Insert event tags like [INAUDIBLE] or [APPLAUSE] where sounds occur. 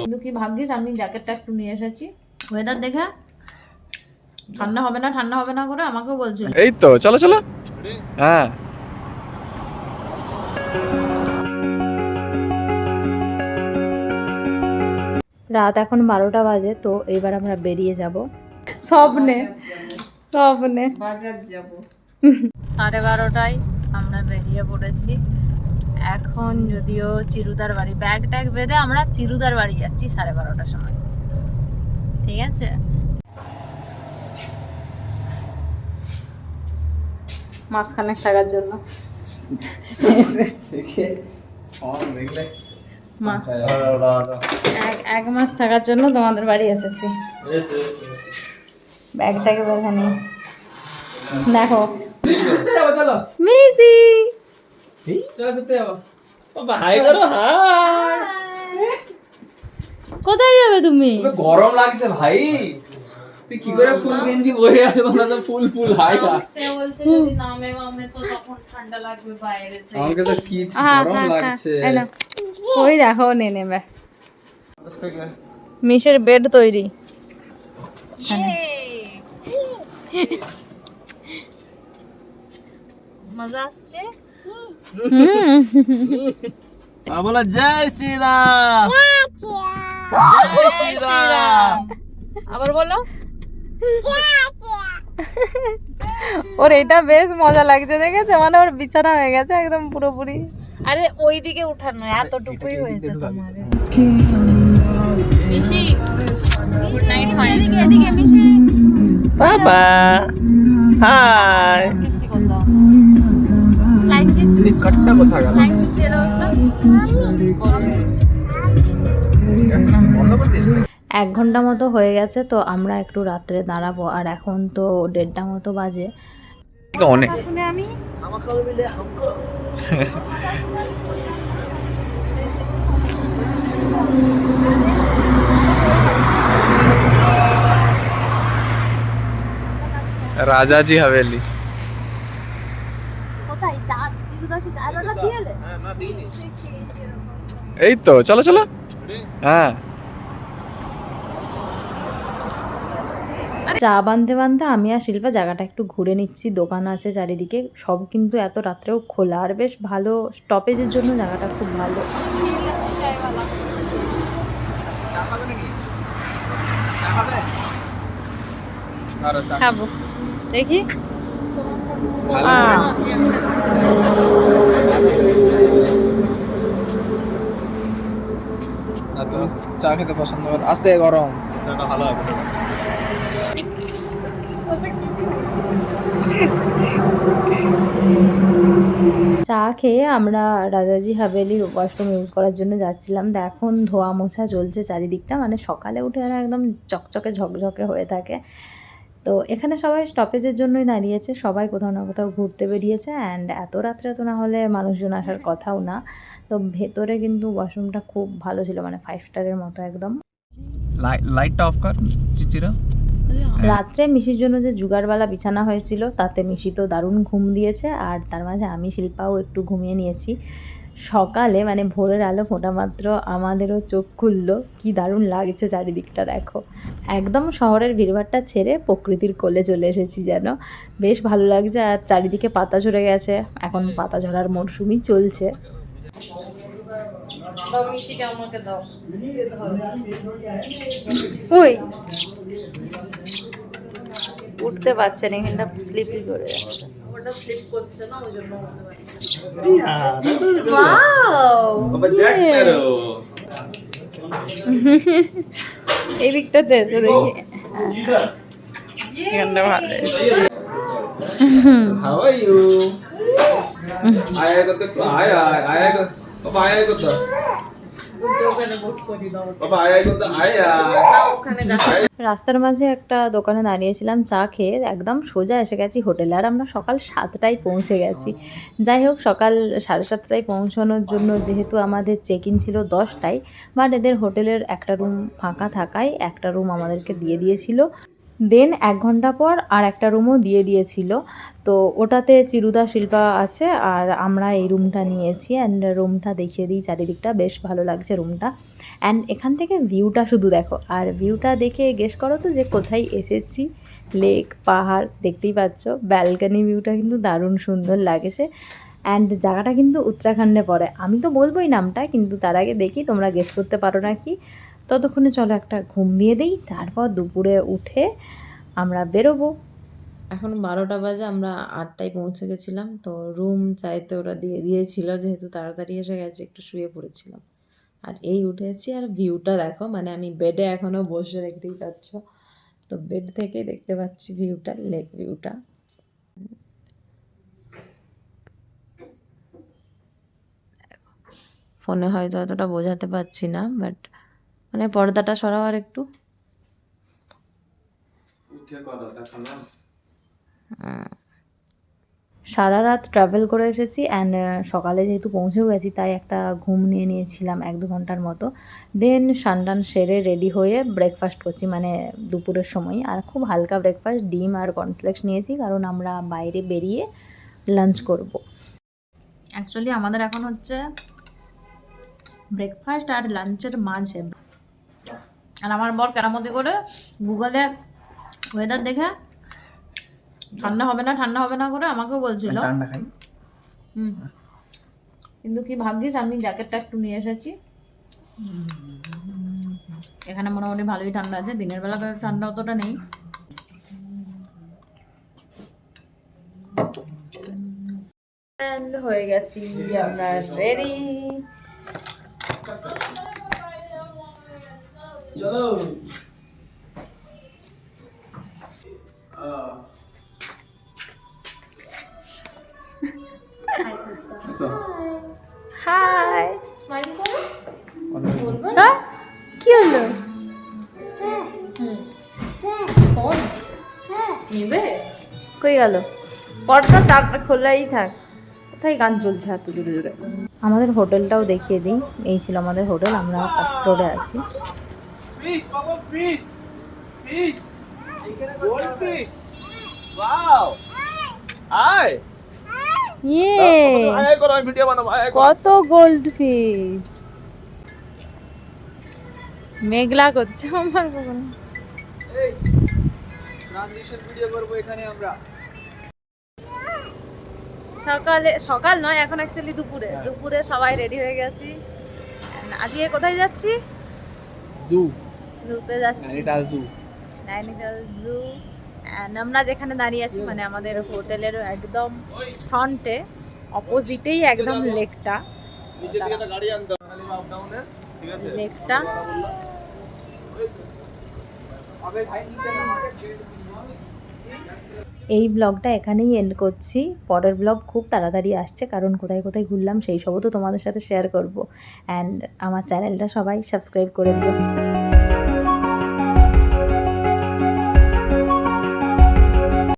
কিন্তু কি ভাবছিস আমি জ্যাকেটটা একটু নিয়ে এসেছি। ওয়েদার দেখে? ঠান্ডা হবে না ঠান্ডা হবে না করে আমাকেও বলছিল এই তো চলো চলো। হ্যাঁ। রাত এখন বারোটা বাজে তো এইবার আমরা বেরিয়ে যাব। স্বপ্নে স্বপ্নে। বাজার যাব। সাড়ে বারোটায় আমরা বেরিয়ে পড়েছি। এখন যদিও চিরুদার বাড়ি ব্যাগ ট্যাগ বেঁধে আমরা চিরুদার বাড়ি যাচ্ছি সাড়ে বারোটার সময়। ঠিক আছে? মাঝখানে থাকার জন্য। মাস এক এক মাস থাকার জন্য তোমাদের বাড়ি এসেছি। ব্যাগটাকে বেঁধে নিই দেখো চলো মিসি। চলো ঘুরতে যাব। হাই করো হাই। কোথায় যাবে তুমি? গরম লাগছে ভাই। তুই কি করে ফুল গেঞ্জি পরে আছো? তোমরা সব ফুল ফুল হাই। বলছে যদি নামে মামে তো তখন ঠান্ডা লাগবে বাইরে আমাকে তো কি হ্যাঁ, গরম হ্যাঁ, হ্যাঁ, লাগছে। ওই দেখো নে নেবে মিশের বেড তৈরি। [LAUGHS] মজা আসছে? বলো জয় শ্রীরাম। জয় শ্রীরাম। আবার বলো। ওর এটা বেশ মজা লাগছে দেখেছ? মানে ওর বিছানা হয়ে গেছে একদম পুরোপুরি। আরে ওই দিকে উঠানো এতটুকুই হয়েছে তোমার মিশি গুড নাইট এদিকে এদিকে মিশি। বাবা হাই সিট কাটটা কোথায় গেল? বন্ধ করে এক ঘণ্টা মতো হয়ে গেছে তো আমরা একটু রাত্রে দাঁড়াবো। আর এখন তো দেড়টা মতো বাজে। অনেক রাজাজি হাভেলি কোথায় চা দিদুদা কি চা অর্ডার দিয়ে এলে এই তো চলো চলো। হ্যাঁ। চা বানতে বানতে আমি আর শিল্পা জায়গাটা একটু ঘুরে নিচ্ছি দোকান আছে চারিদিকে সব কিন্তু এত রাত্রেও খোলা আর বেশ ভালো স্টপেজের জন্য জায়গাটা খুব ভালো। খাবে দেখি। আর তুমি চা খেতে পছন্দ করো? আস্তে গরম। ভালো চা খেয়ে আমরা রাজাজি হাভেলির ওয়াশরুম ইউজ করার জন্য যাচ্ছিলাম। তো এখন ধোয়া মোছা চলছে চারিদিকটা। মানে সকালে উঠে আর একদম চকচকে ঝকঝকে হয়ে থাকে। তো এখানে সবাই স্টপেজের জন্যই দাঁড়িয়েছে। সবাই কোথাও না কোথাও ঘুরতে বেরিয়েছে অ্যান্ড এত রাত্রে তো না হলে মানুষজন আসার কথাও না। তো ভেতরে কিন্তু ওয়াশরুমটা খুব ভালো ছিল মানে ফাইভ স্টারের মতো একদম। লাইটটা অফ কর চিচিরা। রাত্রে মিশির জন্য যে জুগারওয়ালা বিছানা হয়েছিল তাতে মিশি তো দারুণ ঘুম দিয়েছে আর তার মাঝে আমি শিল্পাও একটু ঘুমিয়ে নিয়েছি। সকালে মানে ভোরের আলো ফোটা মাত্র আমাদেরও চোখ খুললো। কি দারুণ লাগছে চারিদিকটা দেখো। একদম শহরের ভিড়ভাড়টা ছেড়ে প্রকৃতির কোলে চলে এসেছি যেন। বেশ ভালো লাগছে আর চারিদিকে পাতা ঝরে গেছে। এখন পাতা ঝরার মরশুমই চলছে। ওই। উঠতে পারছে না এখানটা স্লিপই করে যাচ্ছে ওটা স্লিপ করছে না ওই জন্য উঠতে পারছে [LAUGHS] এই দিকটাতে এসে দেখি। এখানটা ভালো। [LAUGHS] How are you? আয়া কত আয়া আয়া কত আয়া কত? রাস্তার মাঝে একটা দোকানে দাঁড়িয়েছিলাম, চা খেয়ে একদম সোজা এসে গেছি হোটেলে। আর আমরা সকাল সাতটায় পৌঁছে গেছি। যাই হোক, সকাল সাড়ে সাতটায় পৌঁছানোর জন্য যেহেতু আমাদের চেক ইন ছিল দশটায় বাট এদের হোটেলের একটা রুম ফাঁকা থাকায় একটা রুম আমাদেরকে দিয়ে দিয়েছিল। দেন এক ঘণ্টা পর আর একটা রুমও দিয়ে দিয়েছিল। তো ওটাতে চিরুদা শিল্পা আছে আর আমরা এই রুমটা নিয়েছি অ্যান্ড রুমটা দেখিয়ে দিই চারিদিকটা। বেশ ভালো লাগছে রুমটা অ্যান্ড এখান থেকে ভিউটা শুধু দেখো। আর ভিউটা দেখে গেস করো তো যে কোথায় এসেছি? লেক পাহাড়, দেখতেই পাচ্ছ। ব্যালকানি ভিউটা কিন্তু দারুণ সুন্দর লাগেছে। অ্যান্ড জায়গাটা কিন্তু উত্তরাখণ্ডে পড়ে। আমি তো বলবোই নামটা, কিন্তু তার আগে দেখি তোমরা গেস করতে পারো নাকি। ততক্ষণে চলো একটা ঘুম দিয়ে দিই, তারপর দুপুরে উঠে আমরা বেরোবো। এখন বারোটা বাজে, আমরা আটটায় পৌঁছে গেছিলাম। তো রুম চাইতে ওরা দিয়ে, দিয়েছিল, যেহেতু তাড়াতাড়ি এসে গেছে, একটু শুয়ে পড়েছিলাম। আর এই উঠেছি, আর ভিউটা দেখো মানে আমি বেডে এখনও বসে দেখতেই পাচ্ছ। তো বেড থেকে দেখতে পাচ্ছি ভিউটা লেক ভিউটা ফোনে হয়তো অতটা বোঝাতে পারছি না বাট মানে পর্দাটা সরাও আর একটু। সারা রাত ট্রাভেল করে এসেছি অ্যান্ড সকালে যেহেতু পৌঁছেও গেছি তাই একটা ঘুম নিয়ে নিয়েছিলাম এক দু ঘণ্টার মতো। দেন সানটান সেরে রেডি হয়ে ব্রেকফাস্ট করছি মানে দুপুরের সময়। আর খুব হালকা ব্রেকফাস্ট ডিম আর কর্নফ্লেক্স নিয়েছি কারণ আমরা বাইরে বেরিয়ে লাঞ্চ করব। অ্যাকচুয়ালি আমাদের এখন হচ্ছে ব্রেকফাস্ট আর লাঞ্চের মাঝে। আর আমার বর কেরামতি করে গুগলে ওয়েদার দেখে ঠান্ডা হবে না ঠান্ডা হবে না করে আমাকেও বলছিল। ঠান্ডা খাই। হুম। কিন্তু কি ভাবছিস আমি জ্যাকেটটা একটু নিয়ে এসেছি। এখানে মোটামুটি ভালোই ঠান্ডা আছে দিনের বেলা ঠান্ডা অতটা নেই। হয়ে গেছি আমরা রেডি চলো। আচ্ছা। হাই। স্মাইল করো। হ্যাঁ? কি হলো? কই গেল? পরটা তারটা খোলাই থাক। কোথায় গান চলছে এত জোরে জোরে? আমাদের হোটেলটাও দেখিয়ে দিই। এই ছিল আমাদের হোটেল আমরা ফার্স্ট ফ্লোরে আছি। Fish, Papa, fish! Fish! Goldfish! Wow! Hi! ইয়ে কত গোল্ড ফিশ মেঘলা করছে আমার কখনো এই ট্রানজিশন ভিডিও করব এখানে আমরা। সকালে সকাল নয় এখন অ্যাকচুয়ালি দুপুরে। দুপুরে সবাই রেডি হয়ে গেছি। আজকে কোথায় যাচ্ছি? জু জুতে যাচ্ছি। নৈনিতাল জু নাইনিতাল জু আমরা যেখানে দাঁড়িয়ে আছি মানে আমাদের হোটেলের একদম ফ্রন্টে অপোজিটেই একদম লেকটা। লেকটা। এই ব্লগটা এখানেই এন্ড করছি। পরের ব্লগ খুব তাড়াতাড়ি আসছে কারণ কোথায় কোথায় ঘুরলাম সেই সবও তো তোমাদের সাথে শেয়ার করব। অ্যান্ড আমার চ্যানেলটা সবাই সাবস্ক্রাইব করে দিও।